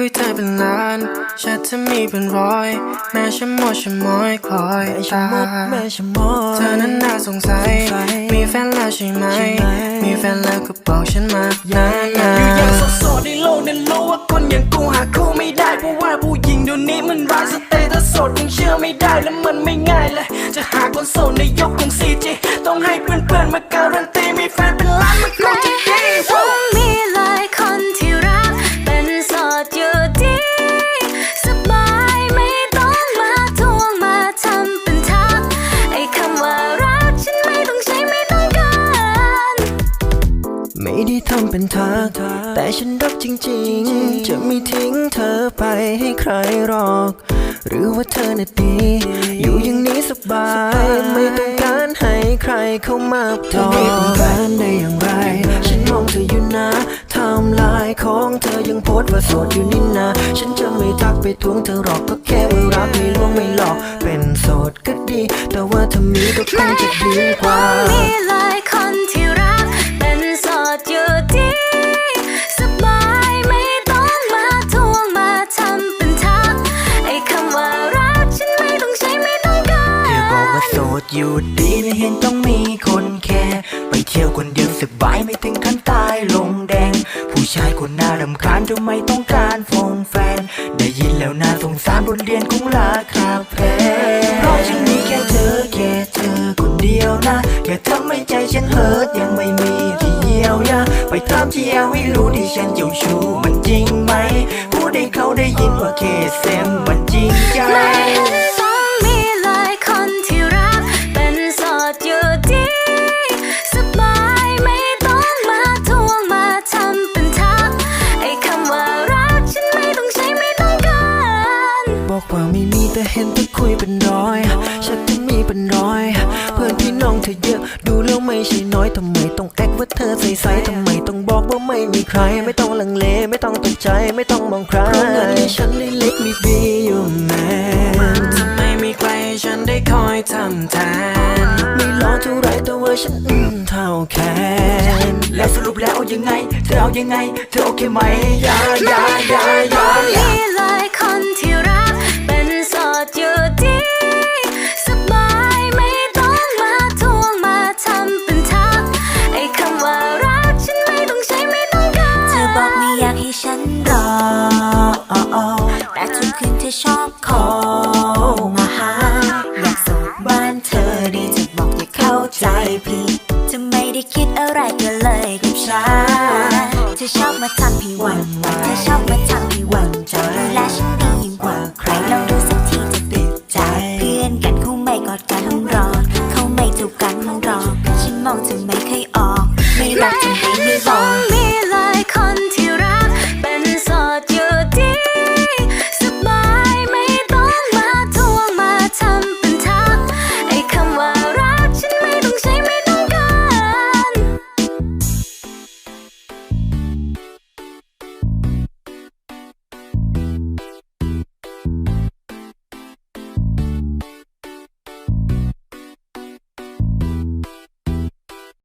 ฉันจะมีเป็นร้อย แม้ฉันมัวฉันมอยคอยแม่ชะตามดแม่ชะมดเธอนั้นน่าสงสัยสงสัยมีแฟนแล้วใช่ไหมใช่ไหม มีแฟนแล้วก็บอกฉันมานะนะอยู่อย่างโสดๆในโลกนั้นรู้ว่าคนอย่างกูหาคู่ไม่ได้เพราะว่าผู้หญิงเดี๋ยวนี้มันร้ายสเตตัสโสดยังเชื่อไม่ได้และมันไม่ง่ายเลยจะหาคนโสดในยุคของ 4G ต้องให้เพื่อนๆมาการันตีมีแฟน ไม่ได้ทำเป็นทัก แต่ฉันรักจริงๆ จะไม่ทิ้งเธอไปให้ใครหรอก หรือว่าเธอน่ะดี อยู่อย่างนี้สบาย ไม่ต้องการให้ใครเข้ามาทอมีเป็นแฟนได้อย่างไร ฉันมองเธออยู่นะไทำลายของเธอยังโพสต์ว่าโสดอยู่นี่นะ ฉันจะไม่ทักไปทวงเธอหรอกก็แค่ว่ารักไม่ลวงไม่หลอก เป็นโสดก็ดี แต่ว่าถ้ามีก็คงจะดีกว่า อยู่ดีไม่เห็นต้องมีคนแค่ไปเที่ยวคนเดียวสบายไม่ถึงขั้นตายลงแดง ผู้ชายคนน่ารำคาญทำไมต้องการฟงแฟน ได้ยินแล้วน่าสงสารบทเรียนของราคาแพงเพราะฉันมีแค่เธอแค่เธอคนเดียวนะอย่าทำให้ใจฉันเฮิร์ตยังไม่มีที่เยียวยาไปถามที่เอาให้รู้ที่ฉันเจ้าชู้มันจริงไหมพูดให้เขาได้ยินว่าเคเซมมันจริงใจต้อง เป็นร้อยฉันจะมีเป็นร้อย เพื่อนพี่น้องเธอเยอะดูแล้วไม่ใช่น้อยทำไมต้องแอคว่าเธอใส่ใสทำไมต้องบอกว่าไม่มีใคร ไม่ต้องลังเลไม่ต้องตกใจไม่ต้องมองใครเพราะเงินในฉันได้เล็กมีบีอยู่แมนทำไมมีใครให้ฉันได้คอยทำแทนไม่รอเท่าไรแต่ว่าฉันอืมเท่าแขนแล้วสรุปแล้วเอายังไง เธอเอายังไง เธอโอเคไหมอย่าอย่าอย่าอย่าอย่า ผิดจะไม่ได้คิดอะไรก็เลยกับฉันเธอชอบมาทำพี่หวั่นไหเธอชอบมาทำพี่หวั่นใจและฉันดียิ่งกว่าใครลองดูสักทีจะติดใจ เพื่อนกันเขาไม่กอดกันรอดเขาไม่จูบกันรอฉันมองจะไม่เคยออก